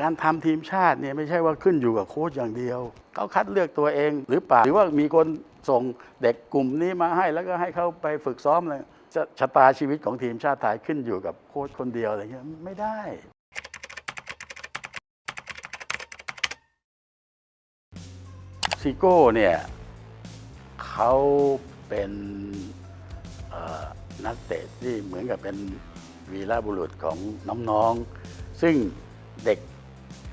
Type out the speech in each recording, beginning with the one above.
การทำทีมชาติเนี่ยไม่ใช่ว่าขึ้นอยู่กับโค้ชอย่างเดียวเขาคัดเลือกตัวเองหรือเปล่าหรือว่ามีคนส่งเด็กกลุ่มนี้มาให้แล้วก็ให้เขาไปฝึกซ้อมเลยจะชะตาชีวิตของทีมชาติไทยขึ้นอยู่กับโค้ชคนเดียวอะไรเงี้ยไม่ได้ซิโก้เนี่ยเขาเป็นนักเตะที่เหมือนกับเป็นวีรบุรุษของน้องๆ ซึ่งเด็ก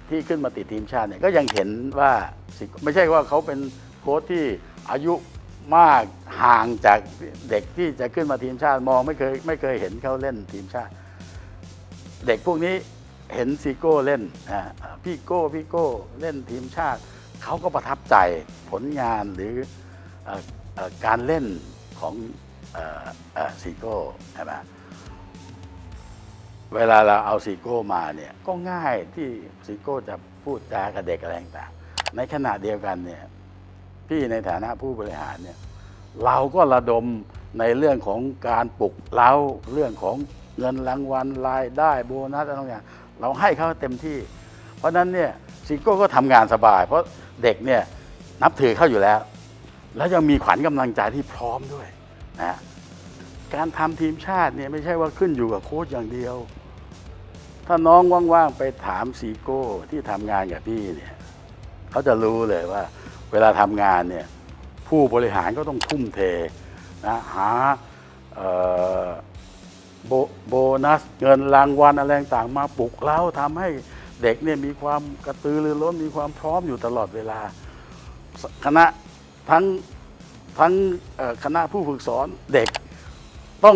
ที่ขึ้นมาติดทีมชาติเนี่ยก็ยังเห็นว่าไม่ใช่ว่าเขาเป็นโค้ชที่อายุมากห่างจากเด็กที่จะขึ้นมาทีมชาติมองไม่เคยไม่เคยเห็นเขาเล่นทีมชาติ เด็กพวกนี้เห็นซิโก้เล่นพี่โก้พี่โก้เล่นทีมชาติเขาก็ประทับใจผลงานหรือออการเล่นของซิโก้ใช่ไหม เวลาเราเอาซิโก้มาเนี่ยก็ง่ายที่ซิโก้จะพูดจากับเด็กอะไรต่างในขณะเดียวกันเนี่ยพี่ในฐานะผู้บริหารเนี่ยเราก็ระดมในเรื่องของการปลุกเล้าเรื่องของเงินรางวัลรายได้โบนัสอะไรต่างๆเราให้เขาเต็มที่ เพราะฉะนั้นเนี่ยซิโก้ก็ทำงานสบาย เพราะเด็กเนี่ยนับถือเข้าอยู่แล้ว แล้วยังมีขวัญกำลังใจที่พร้อมด้วยนะ การทำทีมชาติเนี่ยไม่ใช่ว่าขึ้นอยู่กับโค้ชอย่างเดียว ถ้าน้องว่างๆไปถามซีโก้ที่ทำงานกับพี่เนี่ยเขาจะรู้เลยว่า เวลาทำงานเนี่ยผู้บริหารก็ต้องทุ่มเทนะหาโบโบนัสเงินรางวัลอะไรต่างๆมาปลุกเล้าทำให้เด็กเนี่ยมีความกระตือรือร้นมีความพร้อมอยู่ตลอดเวลา คณะทั้งทั้งคณะผู้ฝึกสอนเด็ก ต้อง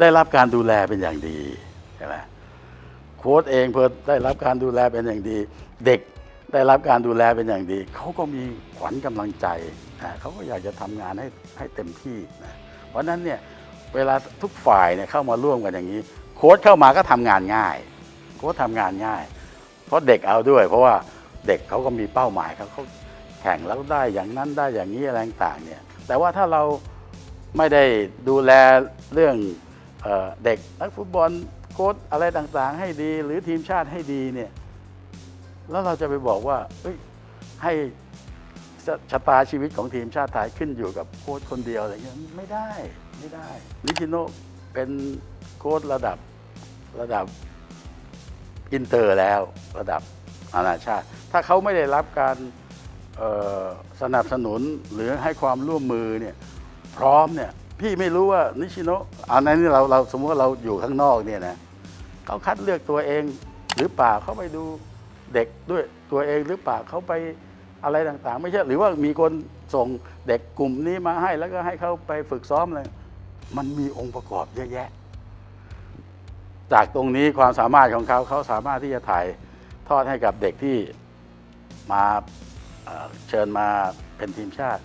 ได้รับการดูแลเป็นอย่างดีใช่ไหมโค้ชเองเพื่อได้รับการดูแลเป็นอย่างดี เด็กได้รับการดูแลเป็นอย่างดี เขาก็มีขวัญกำลังใจเขาก็อยากจะทำงานให้ให้เต็มที่นะเพราะฉะนั้นเนี่ยเวลาทุกฝ่ายเนี่ยเข้ามาร่วมกันอย่างนี้ โค้ชเข้ามาก็ทำงานง่าย โค้ชทำงานง่าย เพราะเด็กเอาด้วย เพราะว่าเด็กเขาก็มีเป้าหมายเขาเขาแข่งแล้วได้อย่างนั้นได้อย่างนี้อะไรต่างเนี่ยแต่ว่าถ้าเรา ไม่ได้ดูแลเรื่องเออเด็กนักฟุตบอลโค้ชอะไรต่างๆ ให้ดี หรือทีมชาติให้ดีเนี่ยแล้วเราจะไปบอกว่าเอ้ยให้ชะชะตาชีวิตของทีมชาติไทยขึ้นอยู่กับโค้ชคนเดียวอะไรเงี้ยไม่ได้ไม่ได้นิชิโนะเป็นโค้ชระดับระดับอินเตอร์แล้วระดับนานาชาติ ถ้าเขาไม่ได้รับการเอ่อสนับสนุนหรือให้ความร่วมมือเนี่ย พร้อมเนี่ย พี่ไม่รู้ว่านิชิโนะอันนั้นนี่เราเราสมมติว่าเราอยู่ข้างนอกเนี่ยนะเขาคัดเลือกตัวเองหรือเปล่าเขาไปดูเด็กด้วยตัวเองหรือเปล่าเขาไปอะไรต่างๆ ไม่ใช่หรือว่ามีคนส่งเด็กกลุ่มนี้มาให้แล้วก็ให้เขาไปฝึกซ้อมเลยมันมีองค์ประกอบเยอะแยะ จากตรงนี้ความสามารถของเขาเขาสามารถที่จะถ่ายทอดให้กับเด็กที่มาเอ่อเชิญมาเป็นทีมชาติ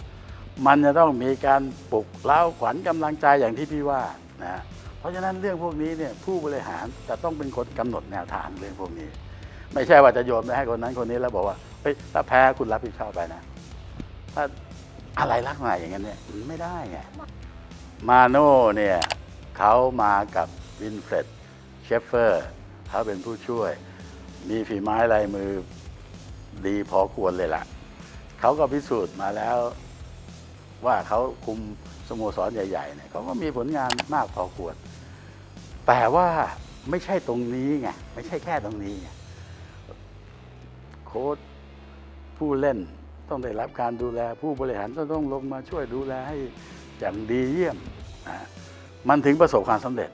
มันจะต้องมีการปลุกเล้าขวัญกำลังใจอย่างที่พี่ว่านะเพราะฉะนั้นเรื่องพวกนี้เนี่ยผู้บริหารจะต้องเป็นคนกำหนดแนวทางเรื่องพวกนี้ ไม่ใช่ว่าจะโยนไปให้คนนั้นคนนี้แล้วบอกว่าเฮ้ยถ้าแพ้คุณรับผิดชอบไปนะถ้าอะไรลักษณะอย่างนั้นเนี่ยไม่ได้ไงมาโน่เนี่ยเขามากับวินเฟรดเชฟเฟอร์เขาเป็นผู้ช่วย มีฝีไม้ลายมือดีพอควรเลยล่ะ เขาก็พิสูจน์มาแล้ว ว่าเขาคุมสโมสรใหญ่ๆเนี่ยเขาก็มีผลงานมากพอควรแต่ว่าไม่ใช่ตรงนี้ไงไม่ใช่แค่ตรงนี้ไงโค้ชผู้เล่นต้องได้รับการดูแลผู้บริหารต้องลงมาช่วยดูแลให้อย่างดีเยี่ยมนะมันถึงประสบความสำเร็จ